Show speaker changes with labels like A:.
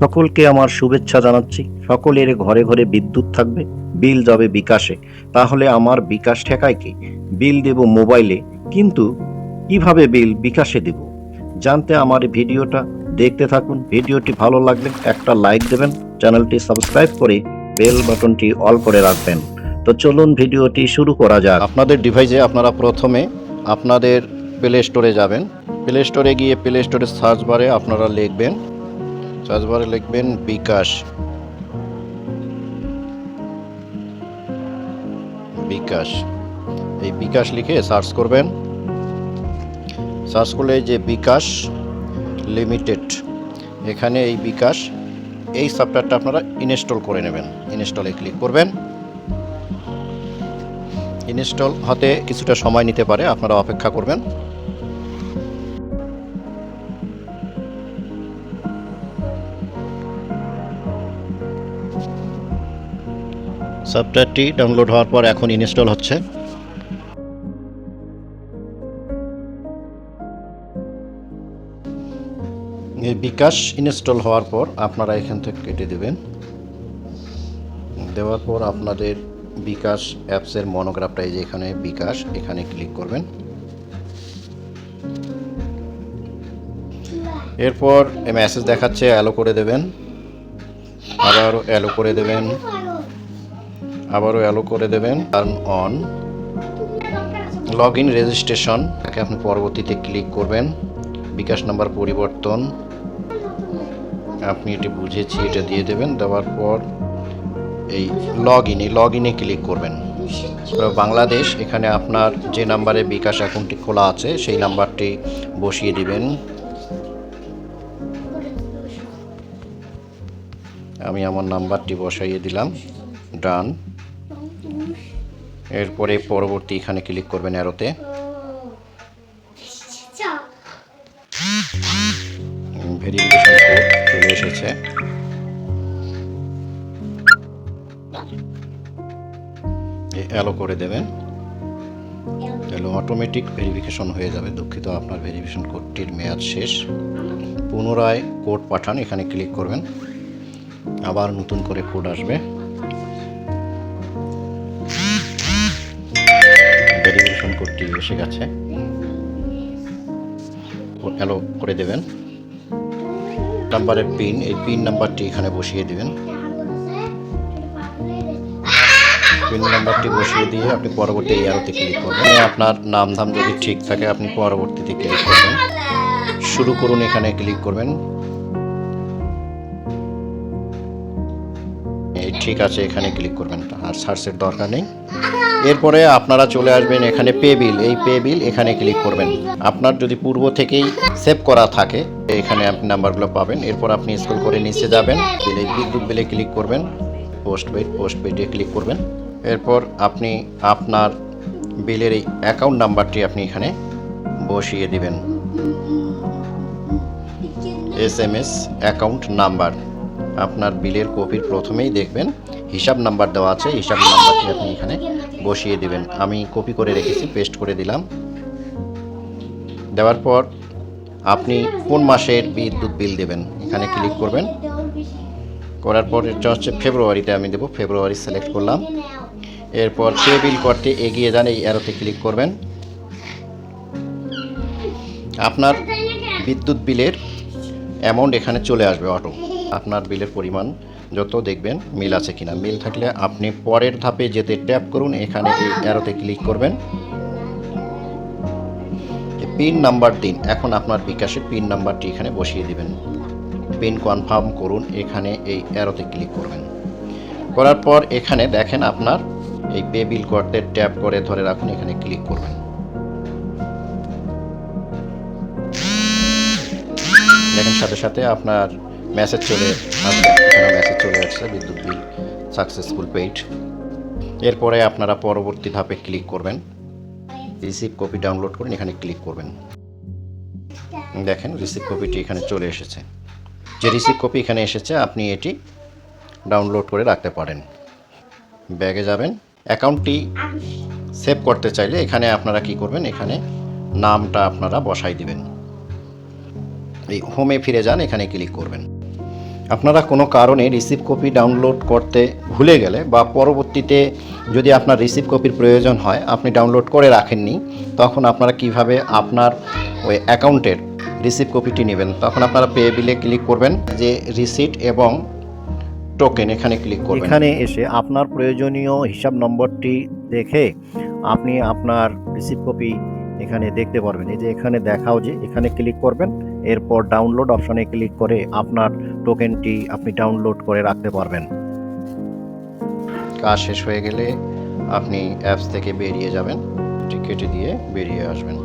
A: সকলকে আমার শুভেচ্ছা জানাচ্ছি। সকলের ঘরে ঘরে বিদ্যুৎ থাকবে, বিল যাবে বিকাশে। তাহলে আমার বিকাশ ঠেকায় কি? বিল দেব মোবাইলে, কিন্তু কীভাবে বিল বিকাশে দেব? জানতে আমার ভিডিওটা দেখতে থাকুন। ভিডিওটি ভালো লাগলে একটা লাইক দেবেন, চ্যানেলটি সাবস্ক্রাইব করে বেল বাটনটি অল করে রাখবেন। তো চলুন ভিডিওটি শুরু করা যাক।
B: আপনাদের ডিভাইসে আপনারা প্রথমে আপনাদের প্লে স্টোরে যাবেন। প্লে স্টোরে গিয়ে প্লে স্টোরে সার্চ বারে আপনারা লিখবেন সার্চ বারে লিখবেন বিকাশ। বিকাশ। এই বিকাশ লিখে সার্চ করবেন। সার্চ করলে যে বিকাশ লিমিটেড, এখানে এই বিকাশ, এই সফটওয়্যারটা আপনারা ইনস্টল করে নেবেন। ইনস্টলে ক্লিক করবেন। ইনস্টল হতে কিছুটা সময় নিতে পারে, আপনারা অপেক্ষা করবেন। সফটওয়্যারটি ডাউনলোড হওয়ার পর এখন ইনস্টল হচ্ছে। এই বিকাশ ইনস্টল হওয়ার পর আপনারা এখান থেকে কেটে দেবেন। দেওয়ার পর আপনাদের বিকাশ অ্যাপসের মনোগ্রাফটা এই যে এখানে বিকাশ, এখানে ক্লিক করবেন। এরপর মেসেজ দেখাচ্ছে, অ্যালো করে দেবেন। আবার অ্যালো করে দেবেন। আবারও অ্যালো করে দেবেন। Turn on log in registration তাকে আপনি পরবর্তীতে ক্লিক করবেন। বিকাশ নাম্বার পরিবর্তন। আপনি এটি বুঝেছি, এটা দিয়ে দেবেন। দেওয়ার পর এই লগ ইন এই লগ ইনে ক্লিক করবেন। বাংলাদেশ, এখানে আপনার যে নাম্বারে বিকাশ অ্যাকাউন্টটি খোলা আছে, সেই নাম্বারটি বসিয়ে দিবেন। আমি আমার নাম্বারটি বসাইয়ে দিলাম। ডান এরপরে পরবর্তী এখানে ক্লিক করবেন অ্যারোতে ভেরিফিকেশন কোড চলে এসেছে। অ্যালো করে দেবেন। তাহলে অটোমেটিক ভেরিফিকেশন হয়ে যাবে। দুঃখিত, আপনার ভেরিফিকেশন কোডটির মেয়াদ শেষ। পুনরায় কোড পাঠান, এখানে ক্লিক করবেন। আবার নতুন করে কোড আসবে। ভেরিফিকেশন কোডটি এসে গেছে। অ্যালো করে দেবেন। নাম্বারের পিন এই পিন নাম্বারটি এখানে বসিয়ে দেবেন। পিন নাম্বারটি বসিয়ে দিয়ে আপনি পরবর্তী এই আরোতে ক্লিক করবেন। আপনার নাম ধাম যদি ঠিক থাকে, আপনি পরবর্তীতে ক্লিক করবেন। শুরু করুন, এখানে ক্লিক করবেন। ঠিক আছে, এখানে ক্লিক করবেন। আর সার্চের দরকার নেই। এরপরে আপনারা চলে আসবেন এখানে পে বিল এই পে বিল এখানে ক্লিক করবেন। আপনার যদি পূর্ব থেকেই সেভ করা থাকে, এখানে আপনি নাম্বারগুলো পাবেন। এরপর আপনি স্কুল করে নিচে যাবেন। বিলে বিদ্যুৎ বিলে ক্লিক করবেন। পোস্ট পেড পোস্ট পেডে ক্লিক করবেন। এরপর আপনি আপনার বিলের এই অ্যাকাউন্ট নাম্বারটি আপনি এখানে বসিয়ে দিবেন। S M S account number আপনার বিলের কপির প্রথমেই দেখবেন, হিসাব নাম্বার দেওয়া আছে, হিসাব নাম্বারটি আপনি এখানে বসিয়ে দেবেন। আমি কপি করে রেখেছি, পেস্ট করে দিলাম। দেওয়ার পর আপনি কোন মাসের বিদ্যুৎ বিল দেবেন? এখানে ক্লিক করবেন। করার পর এটা হচ্ছে ফেব্রুয়ারিতে আমি দেবো, ফেব্রুয়ারি সিলেক্ট করলাম। এরপর পে বিল করতে এগিয়ে যান, এই অ্যারোতে ক্লিক করবেন। আপনার বিদ্যুৎ বিলের অ্যামাউন্ট এখানে চলে আসবে অটো আপনার বিলের পরিমাণ যত দেখবেন মিল আছে কিনা। মিল থাকলে আপনি পরের ধাপে যেতে ট্যাপ করুন, এখানে এই অ্যারোতে ক্লিক করবেন। পিন নাম্বার দিন এখন আপনার বিকাশের পিন নাম্বারটি এখানে বসিয়ে দিবেন। পিন কনফার্ম করুন, এখানে এই অ্যারোতে ক্লিক করবেন। করার পর এখানে দেখেন আপনার এই পে বিল করতে ট্যাপ করে ধরে রাখুন, এখানে ক্লিক করবেন। দেখেন সাথে সাথে আপনার মেসেজ চলে আসবে। মেসেজ চলে আসছে, বিদ্যুৎ বিল সাকসেসফুল পেইড এরপরে আপনারা পরবর্তী ধাপে ক্লিক করবেন। রিসিভ কপি ডাউনলোড করুন, এখানে ক্লিক করবেন। দেখেন রিসিভ কপিটি এখানে চলে এসেছে। যে রিসিভ কপি এখানে এসেছে, আপনি এটি ডাউনলোড করে রাখতে পারেন। ব্যাগে যাবেন। অ্যাকাউন্টটি সেভ করতে চাইলে এখানে আপনারা কি করবেন? এখানে নামটা আপনারা বসাই দিবেন। এই হোমে ফিরে যান, এখানে ক্লিক করবেন। আপনারা কোনো কারণে রিসিভ কপি ডাউনলোড করতে ভুলে গেলে বা পরবর্তীতে যদি আপনার রিসিভ কপির প্রয়োজন হয়, আপনি ডাউনলোড করে রাখেননি, তখন আপনারা কীভাবে আপনার ওই অ্যাকাউন্টের রিসিভ কপিটি নেবেন? তখন আপনারা পে বিলে ক্লিক করবেন যে রিসিট এবং টোকেন এখানে ক্লিক করবেন।
A: এখানে এসে আপনার প্রয়োজনীয় হিসাব নম্বরটি দেখে আপনি আপনার রিসিভ কপি এখানে দেখতে পারবেন। এই যে এখানে দেখাও যে এখানে ক্লিক করবেন, এরপর ডাউনলোড অপশনে ক্লিক করে আপনার টোকেনটি আপনি ডাউনলোড করে রাখতে পারবেন।
B: কাজ শেষ হয়ে গেলে আপনি অ্যাপস থেকে বেরিয়ে যাবেন। টিকেটে দিয়ে বেরিয়ে আসবেন।